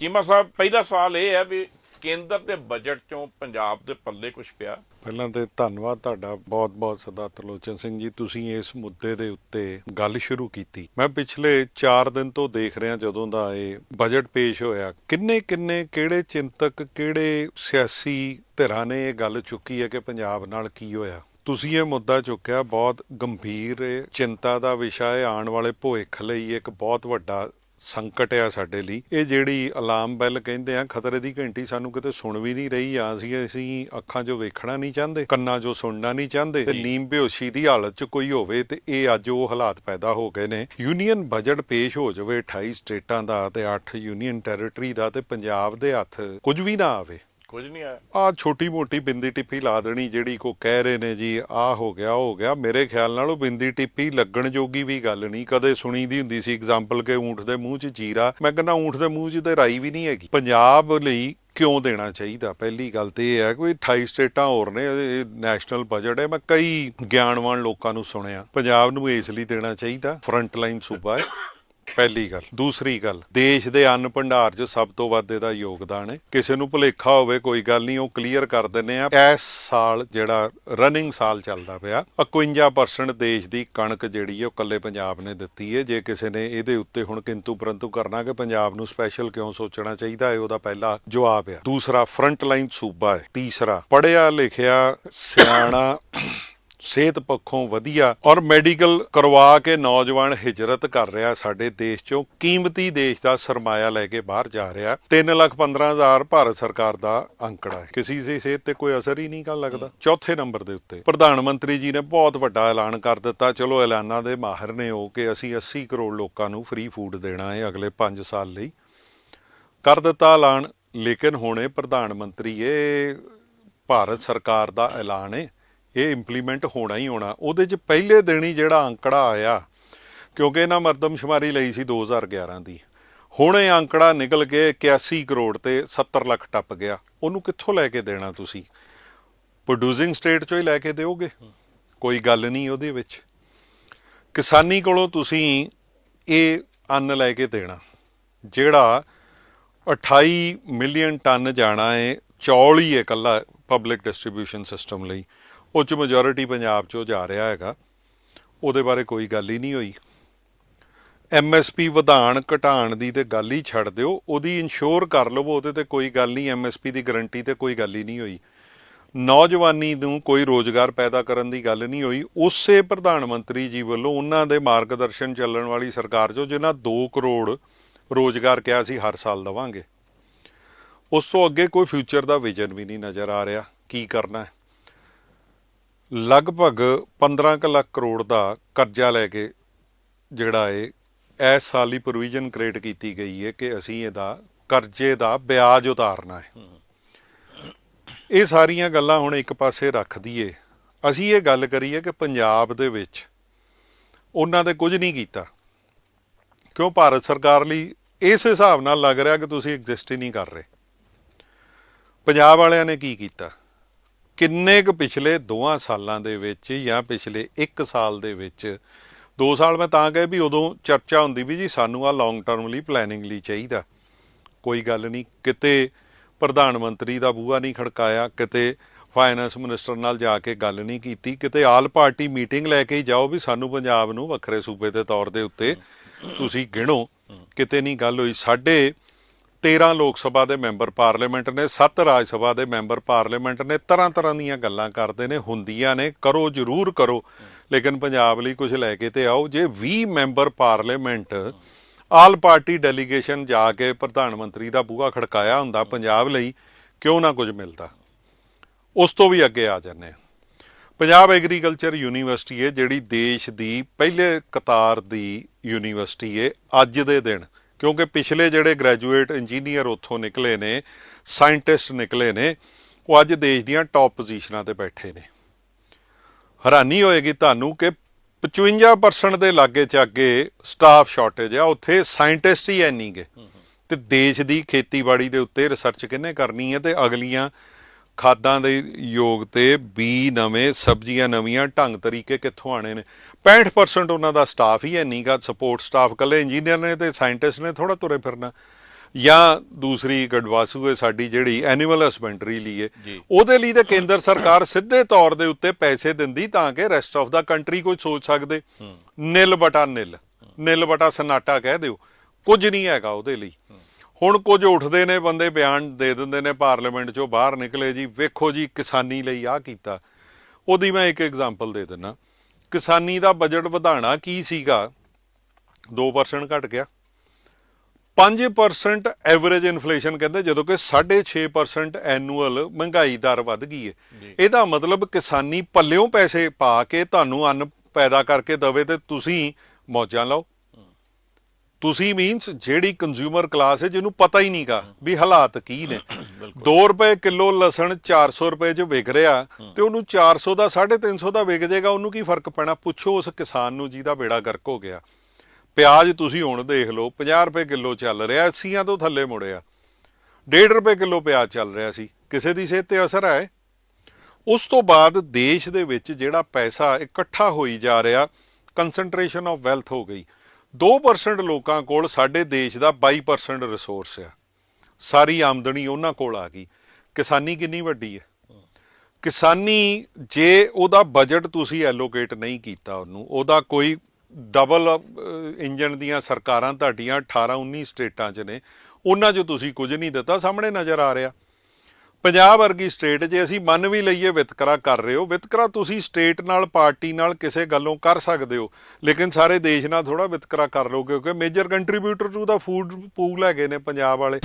ਚੀਮਾ ਸਾਹਿਬ, ਪਹਿਲਾ ਸਵਾਲ ਇਹ ਹੈ ਵੀ ਕੇਂਦਰ ਦੇ ਬਜਟ ਚੋਂ ਪੰਜਾਬ ਦੇ ਪੱਲੇ ਕੁਝ ਪਿਆ? ਪਹਿਲਾਂ ਤੇ ਧੰਨਵਾਦ ਤੁਹਾਡਾ, ਬਹੁਤ-ਬਹੁਤ ਸਰਦਾਰ ਤਰਲੋਚਨ ਸਿੰਘ ਜੀ, ਤੁਸੀਂ ਇਸ ਮੁੱਦੇ ਦੇ ਉੱਤੇ ਗੱਲ ਸ਼ੁਰੂ ਕੀਤੀ। ਮੈਂ ਪਿਛਲੇ 4 ਦਿਨ ਤੋਂ ਦੇਖ ਰਿਹਾ ਜਦੋਂ ਦਾ ਇਹ ਬਜਟ ਪੇਸ਼ ਹੋਇਆ ਕਿੰਨੇ ਕਿੰਨੇ ਕਿਹੜੇ ਚਿੰਤਕ, ਕਿਹੜੇ ਸਿਆਸੀ ਧਿਰਾਂ ਨੇ ਇਹ ਗੱਲ ਚੁੱਕੀ ਹੈ ਕਿ ਪੰਜਾਬ ਨਾਲ ਕੀ ਹੋਇਆ? ਤੁਸੀਂ ਇਹ ਮੁੱਦਾ ਚੁੱਕਿਆ, ਬਹੁਤ ਗੰਭੀਰ ਚਿੰਤਾ ਦਾ ਵਿਸ਼ਾ ਹੈ, ਆਉਣ ਵਾਲੇ ਭਵਿੱਖ ਲਈ ਇੱਕ ਬਹੁਤ ਵੱਡਾ ਸੰਕਟ ਆ ਸਾਡੇ ਲਈ। ਇਹ ਜਿਹੜੀ ਅਲਾਰਮ ਬੈਲ ਕਹਿੰਦੇ ਆ ਖਤਰੇ ਦੀ ਘੰਟੀ ਸਾਨੂੰ ਕਿਤੇ ਸੁਣ ਵੀ ਨਹੀਂ ਰਹੀ ਆ। ਅਸੀਂ ਅਸੀਂ ਅੱਖਾਂ 'ਚੋਂ ਵੇਖਣਾ ਨਹੀਂ ਚਾਹੁੰਦੇ ਕੰਨਾਂ 'ਚੋਂ ਸੁਣਨਾ ਨਹੀਂ ਚਾਹੁੰਦੇ। ਤੇ ਨੀਮ ਬੇਹੋਸ਼ੀ ਦੀ ਹਾਲਤ 'ਚ ਕੋਈ ਹੋਵੇ ਤੇ ਇਹ ਅੱਜ ਉਹ ਹਾਲਾਤ ਪੈਦਾ ਹੋ ਗਏ ਨੇ। ਯੂਨੀਅਨ ਬਜਟ ਪੇਸ਼ ਹੋ ਜਾਵੇ 28 ਸਟੇਟਾਂ ਦਾ ਤੇ 8 ਯੂਨੀਅਨ ਟੈਰੀਟਰੀ ਦਾ ਤੇ ਪੰਜਾਬ ਦੇ ਹੱਥ ਕੁਝ ਵੀ ਨਾ ਆਵੇ। ਕੁਝ ਨਹੀਂ ਆਇਆ। ਆ ਛੋਟੀ ਮੋਟੀ ਬਿੰਦੀ ਟਿੱਪੀ ਲਾ ਦੇਣੀ, ਜਿਹੜੀ ਕੋ ਕਹਿ ਰਹੇ ਨੇ ਜੀ, ਆ ਹੋ ਗਿਆ ਹੋ ਗਿਆ। ਮੇਰੇ ਖਿਆਲ ਨਾਲ ਉਹ ਬਿੰਦੀ ਟਿੱਪੀ ਲੱਗਣ ਜੋਗੀ ਵੀ ਗੱਲ ਨਹੀਂ। ਕਦੇ ਸੁਣੀ ਦੀ ਹੁੰਦੀ ਸੀ ਐਗਜ਼ਾਮਪਲ ਕਿ ਊਂਠ ਦੇ ਮੂੰਹ 'ਚ ਜੀਰਾ। ਮੈਂ ਕਹਿੰਦਾ ਊਂਠ ਦੇ ਮੂੰਹ 'ਚ ਤੇ ਰਾਈ ਵੀ ਨਹੀਂ ਹੈਗੀ। ਪੰਜਾਬ ਲਈ ਕਿਉਂ ਦੇਣਾ ਚਾਹੀਦਾ? ਪਹਿਲੀ ਗੱਲ ਤੇ ਇਹ ਹੈ ਕੋਈ 28 ਸਟੇਟਾਂ ਹੋਰ ਨੇ, ਇਹ ਨੈਸ਼ਨਲ ਬਜਟ ਹੈ। ਮੈਂ ਕਈ ਗਿਆਨਵਾਨ ਲੋਕਾਂ ਨੂੰ ਸੁਣਿਆ। ਪੰਜਾਬ ਨੂੰ ਇਸ ਲਈ ਦੇਣਾ ਚਾਹੀਦਾ। ਫਰੰਟ ਲਾਈਨ ਸੂਬਾ ਹੈ। ਪਹਿਲੀ ਗੱਲ। ਦੂਸਰੀ ਗੱਲ, ਦੇਸ਼ ਦੇ ਅੰਨ ਭੰਡਾਰ 'ਚ ਸਭ ਤੋਂ ਵੱਧ ਇਹਦਾ ਯੋਗਦਾਨ ਹੈ। ਕਿਸੇ ਨੂੰ ਭੁਲੇਖਾ ਹੋਵੇ, ਕੋਈ ਗੱਲ ਨਹੀਂ, ਉਹ ਕਲੀਅਰ ਕਰ ਦਿੰਨੇ ਆ। ਇਸ ਸਾਲ ਜਿਹੜਾ ਰਨਿੰਗ ਸਾਲ ਚੱਲਦਾ ਪਿਆ 51% ਦੇਸ਼ ਦੀ ਕਣਕ ਜਿਹੜੀ ਹੈ, ਉਹ ਕੱਲੇ ਪੰਜਾਬ ਨੇ ਦਿੱਤੀ ਹੈ। ਜੇ ਕਿਸੇ ਨੇ ਇਹਦੇ ਉੱਤੇ ਹੁਣ ਕਿੰਤੂ ਪਰੰਤੂ ਕਰਨਾ ਕਿ ਪੰਜਾਬ ਨੂੰ ਸਪੈਸ਼ਲ ਕਿਉਂ ਸੋਚਣਾ ਚਾਹੀਦਾ ਹੈ, ਉਹਦਾ ਪਹਿਲਾ ਜਵਾਬ ਹੈ। ਦੂਸਰਾ ਫਰੰਟ ਲਾਈਨ ਸੂਬਾ ਹੈ। ਤੀਸਰਾ ਪੜਿਆ ਲਿਖਿਆ ਸਿਆਣਾ ਸਿਹਤ ਪੱਖੋਂ ਵਧੀਆ ਔਰ ਮੈਡੀਕਲ ਕਰਵਾ ਕੇ ਨੌਜਵਾਨ ਹਿਜਰਤ ਕਰ ਰਿਹਾ ਸਾਡੇ ਦੇਸ਼ ਚੋਂ। ਕੀਮਤੀ ਦੇਸ਼ ਦਾ ਸਰਮਾਇਆ ਲੈ ਕੇ ਬਾਹਰ ਜਾ ਰਿਹਾ 315000 ਭਾਰਤ ਸਰਕਾਰ ਦਾ ਅੰਕੜਾ ਹੈ। ਕਿਸੇ ਦੀ ਸਿਹਤ ਤੇ ਕੋਈ ਅਸਰ ਹੀ ਨਹੀਂ ਕਰ ਲੱਗਦਾ। ਚੌਥੇ ਨੰਬਰ ਦੇ ਉੱਤੇ ਪ੍ਰਧਾਨ ਮੰਤਰੀ ਜੀ ਨੇ ਬਹੁਤ ਵੱਡਾ ਐਲਾਨ ਕਰ ਦਿੱਤਾ। ਚਲੋ ਐਲਾਨਾਂ ਦੇ ਮਾਹਿਰ ਨੇ ਉਹ ਕਿ ਅਸੀਂ 80 ਕਰੋੜ ਲੋਕਾਂ ਨੂੰ ਫ੍ਰੀ ਫੂਡ ਦੇਣਾ ਹੈ ਅਗਲੇ 5 ਸਾਲ ਲਈ। ਕਰ ਦਿੱਤਾ ਐਲਾਨ। ਲੇਕਿਨ ਹੁਣੇ ਪ੍ਰਧਾਨ ਮੰਤਰੀ ਇਹ ਭਾਰਤ ਸਰਕਾਰ ਦਾ ਐਲਾਨ ਹੈ। ਇਹ ਇੰਪਲੀਮੈਂਟ ਹੋਣਾ ਹੀ ਹੋਣਾ। ਉਹਦੇ 'ਚ ਪਹਿਲੇ ਦਿਨ ਹੀ ਜਿਹੜਾ ਅੰਕੜਾ ਆਇਆ, ਕਿਉਂਕਿ ਇਹਨਾਂ ਮਰਦਮਸ਼ੁਮਾਰੀ ਲਈ ਸੀ 2011 ਦੀ। ਹੁਣ ਇਹ ਅੰਕੜਾ ਨਿਕਲ ਕੇ 81 ਕਰੋੜ ਤੇ 70 ਲੱਖ ਟੱਪ ਗਿਆ। ਉਹਨੂੰ ਕਿੱਥੋਂ ਲੈ ਕੇ ਦੇਣਾ ਤੁਸੀਂ? ਪ੍ਰੋਡਿਊਸਿੰਗ ਸਟੇਟ ਚੋਂ ਹੀ ਲੈ ਕੇ ਦਿਓਗੇ? ਕੋਈ ਗੱਲ ਨਹੀਂ ਉਹਦੇ ਵਿੱਚ। ਕਿਸਾਨੀ ਕੋਲੋਂ ਤੁਸੀਂ ਇਹ ਅੰਨ ਲੈ ਕੇ ਦੇਣਾ। ਜਿਹੜਾ 28 ਮਿਲੀਅਨ ਟਨ ਜਾਣਾ ਹੈ ਚੌਲ ਹੀ ਹੈ ਇਕੱਲਾ ਪਬਲਿਕ ਡਿਸਟ੍ਰੀਬਿਊਸ਼ਨ ਸਿਸਟਮ ਲਈ। ਉਹ ਚ ਮੈਜੋਰਿਟੀ ਪੰਜਾਬ ਚੋਂ ਜਾ ਰਿਹਾ ਹੈਗਾ। ਉਹਦੇ ਬਾਰੇ ਕੋਈ ਗੱਲ ਹੀ ਨਹੀਂ ਹੋਈ। ਐਮਐਸਪੀ ਵਧਾਣ ਘਟਾਣ ਦੀ ਤੇ ਗੱਲ ਹੀ ਛੱਡ ਦਿਓ। ਉਹਦੀ ਇਨਸ਼ੋਰ ਕਰ ਲਵੋ, ਉਹਦੇ ਤੇ ਕੋਈ ਗੱਲ ਨਹੀਂ। ਐਮਐਸਪੀ ਦੀ ਗਾਰੰਟੀ ਤੇ ਕੋਈ ਗੱਲ ਹੀ ਨਹੀਂ ਹੋਈ। ਨੌਜਵਾਨੀ ਨੂੰ ਕੋਈ ਰੋਜ਼ਗਾਰ ਪੈਦਾ ਕਰਨ ਦੀ ਗੱਲ ਨਹੀਂ ਹੋਈ। ਉਸੇ ਪ੍ਰਧਾਨ ਮੰਤਰੀ ਜੀ ਵੱਲੋਂ ਉਹਨਾਂ ਦੇ ਮਾਰਗਦਰਸ਼ਨ ਚੱਲਣ ਵਾਲੀ ਸਰਕਾਰ ਜੋ ਜਿਨ੍ਹਾਂ 2 ਕਰੋੜ ਰੋਜ਼ਗਾਰ ਕਿਹਾ ਸੀ, ਹਰ ਸਾਲ ਦਵਾਂਗੇ। ਉਸ ਤੋਂ ਅੱਗੇ ਕੋਈ ਫਿਊਚਰ ਦਾ ਵਿਜ਼ਨ ਵੀ ਨਹੀਂ ਨਜ਼ਰ ਆ ਰਿਹਾ। ਕੀ ਕਰਨਾ ਹੈ? ਲਗਭਗ 15 ਕੁ ਲੱਖ ਕਰੋੜ ਦਾ ਕਰਜ਼ਾ ਲੈ ਕੇ ਜਿਹੜਾ ਹੈ ਇਸ ਸਾਲ ਹੀ ਪ੍ਰੋਵੀਜ਼ਨ ਕ੍ਰੀਏਟ ਕੀਤੀ ਗਈ ਹੈ ਕਿ ਅਸੀਂ ਇਹਦਾ ਕਰਜ਼ੇ ਦਾ ਵਿਆਜ ਉਤਾਰਨਾ ਹੈ। ਇਹ ਸਾਰੀਆਂ ਗੱਲਾਂ ਹੁਣ ਇੱਕ ਪਾਸੇ ਰੱਖ ਦਈਏ। ਅਸੀਂ ਇਹ ਗੱਲ ਕਰੀਏ ਕਿ ਪੰਜਾਬ ਦੇ ਵਿੱਚ ਉਹਨਾਂ ਦੇ ਕੁਝ ਨਹੀਂ ਕੀਤਾ। ਕਿਉਂ? ਭਾਰਤ ਸਰਕਾਰ ਲਈ ਇਸ ਹਿਸਾਬ ਨਾਲ ਲੱਗ ਰਿਹਾ ਕਿ ਤੁਸੀਂ ਐਗਜ਼ਿਸਟ ਹੀ ਨਹੀਂ ਕਰ ਰਹੇ। ਪੰਜਾਬ ਵਾਲਿਆਂ ਨੇ ਕੀ ਕੀਤਾ? ਕਿੰਨੇ ਕੁ ਪਿਛਲੇ ਦੋਆਂ ਸਾਲਾਂ ਦੇ ਵਿੱਚ ਜਾਂ ਪਿਛਲੇ 1 ਸਾਲ ਦੇ ਵਿੱਚ 2 ਸਾਲ ਮੈਂ ਤਾਂ ਕਹੇ ਵੀ ਉਦੋਂ ਚਰਚਾ ਹੁੰਦੀ ਵੀ ਜੀ ਸਾਨੂੰ ਆ ਲੌਂਗ ਟਰਮ ਲਈ ਪਲੈਨਿੰਗ ਲਈ ਚਾਹੀਦਾ। ਕੋਈ ਗੱਲ ਨਹੀਂ, ਕਿਤੇ ਪ੍ਰਧਾਨ ਮੰਤਰੀ ਦਾ ਬੂਹਾ ਨਹੀਂ ਖੜਕਾਇਆ, ਕਿਤੇ ਫਾਈਨੈਂਸ ਮਿਨਿਸਟਰ ਨਾਲ ਜਾ ਕੇ ਗੱਲ ਨਹੀਂ ਕੀਤੀ, ਕਿਤੇ ਆਲ ਪਾਰਟੀ ਮੀਟਿੰਗ ਲੈ ਕੇ ਹੀ ਜਾਓ ਵੀ ਸਾਨੂੰ ਪੰਜਾਬ ਨੂੰ ਵੱਖਰੇ ਸੂਬੇ ਦੇ ਤੌਰ ਦੇ ਉੱਤੇ ਤੁਸੀਂ ਗਿਣੋ। ਕਿਤੇ ਨਹੀਂ ਗੱਲ ਹੋਈ, ਸਾਡੇ 13 ਲੋਕ ਸਭਾ ਦੇ ਮੈਂਬਰ ਪਾਰਲੀਮੈਂਟ ਨੇ 7 ਰਾਜ ਸਭਾ ਦੇ ਮੈਂਬਰ ਪਾਰਲੀਮੈਂਟ ਨੇ, ਤਰ੍ਹਾਂ ਤਰ੍ਹਾਂ ਦੀਆਂ ਗੱਲਾਂ ਕਰਦੇ ਨੇ, ਹੁੰਦੀਆਂ ਨੇ, ਕਰੋ ਜ਼ਰੂਰ ਕਰੋ। ਲੇਕਿਨ ਪੰਜਾਬ ਲਈ ਕੁਝ ਲੈ ਕੇ ਤੇ ਆਓ, ਜੇ 20 member parliament, all party delegation ਜਾ ਕੇ ਪ੍ਰਧਾਨ ਮੰਤਰੀ ਦਾ ਬੂਹਾ ਖੜਕਾਇਆ ਹੁੰਦਾ ਪੰਜਾਬ ਲਈ, ਕਿਉਂ ਨਾ ਕੁਝ ਮਿਲਦਾ? ਉਸ ਤੋਂ ਵੀ ਅੱਗੇ ਆ ਜਾਂਦੇ ਹਾਂ। ਪੰਜਾਬ ਐਗਰੀਕਲਚਰ ਯੂਨੀਵਰਸਿਟੀ ਹੈ ਜਿਹੜੀ ਦੇਸ਼ ਦੀ ਪਹਿਲੇ ਕਤਾਰ ਦੀ ਯੂਨੀਵਰਸਿਟੀ ਹੈ ਅੱਜ ਦੇ ਦਿਨ। ਕਿਉਂਕਿ ਪਿਛਲੇ ਜਿਹੜੇ ਗ੍ਰੈਜੂਏਟ ਇੰਜੀਨੀਅਰ ਉੱਥੋਂ ਨਿਕਲੇ ਨੇ ਸਾਇੰਟਿਸਟ ਨਿਕਲੇ ਨੇ ਉਹ ਅੱਜ ਦੇਸ਼ ਦੀਆਂ ਟੌਪ ਪੋਜੀਸ਼ਨਾਂ ਤੇ ਬੈਠੇ ਨੇ। ਹੈਰਾਨੀ ਹੋਏਗੀ ਤੁਹਾਨੂੰ ਕਿ 55% ਦੇ ਲਾਗੇ ਚ ਅੱਗੇ ਸਟਾਫ ਸ਼ਾਰਟੇਜ ਆ ਉੱਥੇ ਸਾਇੰਟਿਸਟ ਹੀ ਐ ਨਹੀਂਗੇ ਤੇ ਦੇਸ਼ ਦੀ ਖੇਤੀਬਾੜੀ ਦੇ ਉੱਤੇ ਰਿਸਰਚ ਕਿੰਨੇ ਕਰਨੀ ਹੈ? ਤੇ ਅਗਲੀਆਂ ਖਾਦਾਂ ਦੇ ਯੋਗ ਤੇ ਬੀ ਨਵੇਂ ਸਬਜ਼ੀਆਂ ਨਵੀਆਂ ਢੰਗ ਤਰੀਕੇ ਕਿੱਥੋਂ ਆਣੇ ਨੇ? 65% ਉਹਨਾਂ ਦਾ ਸਟਾਫ ਹੀ ਹੈ ਨਹੀਂਗਾ ਸਪੋਰਟ ਸਟਾਫ ਕੱਲੇ ਇੰਜੀਨੀਅਰ ਨੇ ਤੇ ਸਾਇੰਟਿਸਟ ਨੇ ਥੋੜਾ ਤੁਰੇ ਫਿਰਨਾ। ਜਾਂ ਦੂਸਰੀ ਗੜਵਾਸੂ ਹੈ ਸਾਡੀ ਜਿਹੜੀ ਐਨੀਮਲ ਹਸਬੈਂਡਰੀ ਲਈ ਹੈ। ਉਹਦੇ ਲਈ ਤੇ ਕੇਂਦਰ ਸਰਕਾਰ ਸਿੱਧੇ ਤੌਰ ਦੇ ਉੱਤੇ ਪੈਸੇ ਦਿੰਦੀ ਤਾਂ ਕਿ ਰੈਸਟ ਆਫ ਦਾ ਕੰਟਰੀ ਕੋਈ ਸੋਚ ਸਕਦੇ। ਨਿਲ ਬਟਾ ਨਿਲ। ਨਿਲ ਬਟਾ ਸਨਾਟਾ ਕਹਿ ਦਿਓ। ਕੁਝ ਨਹੀਂ ਹੈਗਾ ਉਹਦੇ ਲਈ। ਹੁਣ ਕੁਝ ਉੱਠਦੇ ਨੇ ਬੰਦੇ ਬਿਆਨ ਦੇ ਦਿੰਦੇ ਨੇ ਪਾਰਲੀਮੈਂਟ ਚੋਂ ਬਾਹਰ ਨਿਕਲੇ ਜੀ ਵੇਖੋ ਜੀ ਕਿਸਾਨੀ ਲਈ ਆਹ ਕੀਤਾ। ਉਹਦੀ ਮੈਂ ਇੱਕ ਐਗਜ਼ਾਮਪਲ ਦੇ ਦਿੰਨਾ ਕਿਸਾਨੀ ਦਾ ਬਜਟ ਵਧਾਣਾ ਕੀ ਸੀਗਾ? 2% ਘਟ ਗਿਆ। 5% ਐਵਰੇਜ ਇਨਫਲੇਸ਼ਨ ਕਹਿੰਦੇ ਜਦੋਂ ਕਿ 6.5% ਐਨੂਅਲ ਮਹਿੰਗਾਈ ਦਰ ਵੱਧ ਗਈ ਹੈ। ਇਹਦਾ ਮਤਲਬ ਕਿਸਾਨੀ ਪੱਲਿਓਂ ਪੈਸੇ ਪਾ ਕੇ ਤੁਹਾਨੂੰ ਅੰਨ ਪੈਦਾ ਕਰਕੇ ਦਵੇ ਤੇ ਤੁਸੀਂ ਮੌਜਾਂ ਲਓ। ਤੁਸੀਂ ਮੀਨਸ ਜਿਹੜੀ ਕੰਜ਼ਿਊਮਰ ਕਲਾਸ ਹੈ ਜਿਹਨੂੰ ਪਤਾ ਹੀ ਨਹੀਂਗਾ ਵੀ ਹਾਲਾਤ ਕੀ ਨੇ। 2 ਰੁਪਏ ਕਿਲੋ ਲਸਣ 400 ਰੁਪਏ 'ਚ ਵਿਕ ਰਿਹਾ ਤੇ ਉਹਨੂੰ 400 ਦਾ 350 ਦਾ ਵਿਕ ਜਾਏਗਾ ਉਹਨੂੰ ਕੀ ਫ਼ਰਕ ਪੈਣਾ? ਪੁੱਛੋ ਉਸ ਕਿਸਾਨ ਨੂੰ ਜਿਹਦਾ ਬੇੜਾ ਗਰਕ ਹੋ ਗਿਆ। ਪਿਆਜ਼ ਤੁਸੀਂ ਹੁਣ ਦੇਖ ਲਓ 50 ਰੁਪਏ ਕਿਲੋ ਚੱਲ ਰਿਹਾ 80 ਤੋਂ ਥੱਲੇ ਮੁੜਿਆ 1.5 ਰੁਪਏ ਕਿਲੋ ਪਿਆਜ਼ ਚੱਲ ਰਿਹਾ ਸੀ। ਕਿਸੇ ਦੀ ਸਿਹਤ ਤੇ ਅਸਰ ਹੈ ਉਸ ਤੋਂ ਬਾਅਦ ਦੇਸ਼ ਦੇ ਵਿੱਚ ਜਿਹੜਾ ਪੈਸਾ ਇਕੱਠਾ ਹੋਈ ਜਾ ਰਿਹਾ ਕਨਸੈਂਟਰੇਸ਼ਨ ਆਫ ਵੈਲਥ ਹੋ ਗਈ। 2% ਲੋਕਾਂ ਕੋਲ ਸਾਡੇ ਦੇਸ਼ ਦਾ 22% ਰਿਸੋਰਸ ਆ। ਸਾਰੀ ਆਮਦਨੀ ਉਹਨਾਂ ਕੋਲ ਆ ਗਈ। ਕਿਸਾਨੀ ਕਿੰਨੀ ਵੱਡੀ ਹੈ? ਕਿਸਾਨੀ ਜੇ ਉਹਦਾ ਬਜਟ ਤੁਸੀਂ ਐਲੋਕੇਟ ਨਹੀਂ ਕੀਤਾ ਉਹਨੂੰ, ਉਹਦਾ ਕੋਈ ਡਬਲ ਇੰਜਨ ਦੀਆਂ ਸਰਕਾਰਾਂ ਤੁਹਾਡੀਆਂ 18 19 ਸਟੇਟਾਂ 'ਚ ਨੇ, ਉਹਨਾਂ 'ਚ ਤੁਸੀਂ ਕੁਝ ਨਹੀਂ ਦਿੱਤਾ, ਸਾਹਮਣੇ ਨਜ਼ਰ ਆ ਰਿਹਾ। ਪੰਜਾਬ ਵਰਗੀ ਸਟੇਟ ਜੇ ਅਸੀਂ ਮੰਨ ਵੀ ਲਈਏ ਵਿਤਕਰਾ ਕਰ ਰਹੇ ਹੋ, ਵਿਤਕਰਾ ਤੁਸੀਂ ਸਟੇਟ ਨਾਲ, ਪਾਰਟੀ ਨਾਲ ਕਿਸੇ ਗੱਲੋਂ ਕਰ ਸਕਦੇ ਹੋ। ਲੇਕਿਨ ਸਾਰੇ ਦੇਸ਼ ਨਾਲ ਥੋੜਾ ਵਿਤਕਰਾ ਕਰ ਲਓ, ਕਿਉਂਕਿ major contributor to the food pool ਹੈਗੇ ਨੇ ਪੰਜਾਬ ਵਾਲੇ।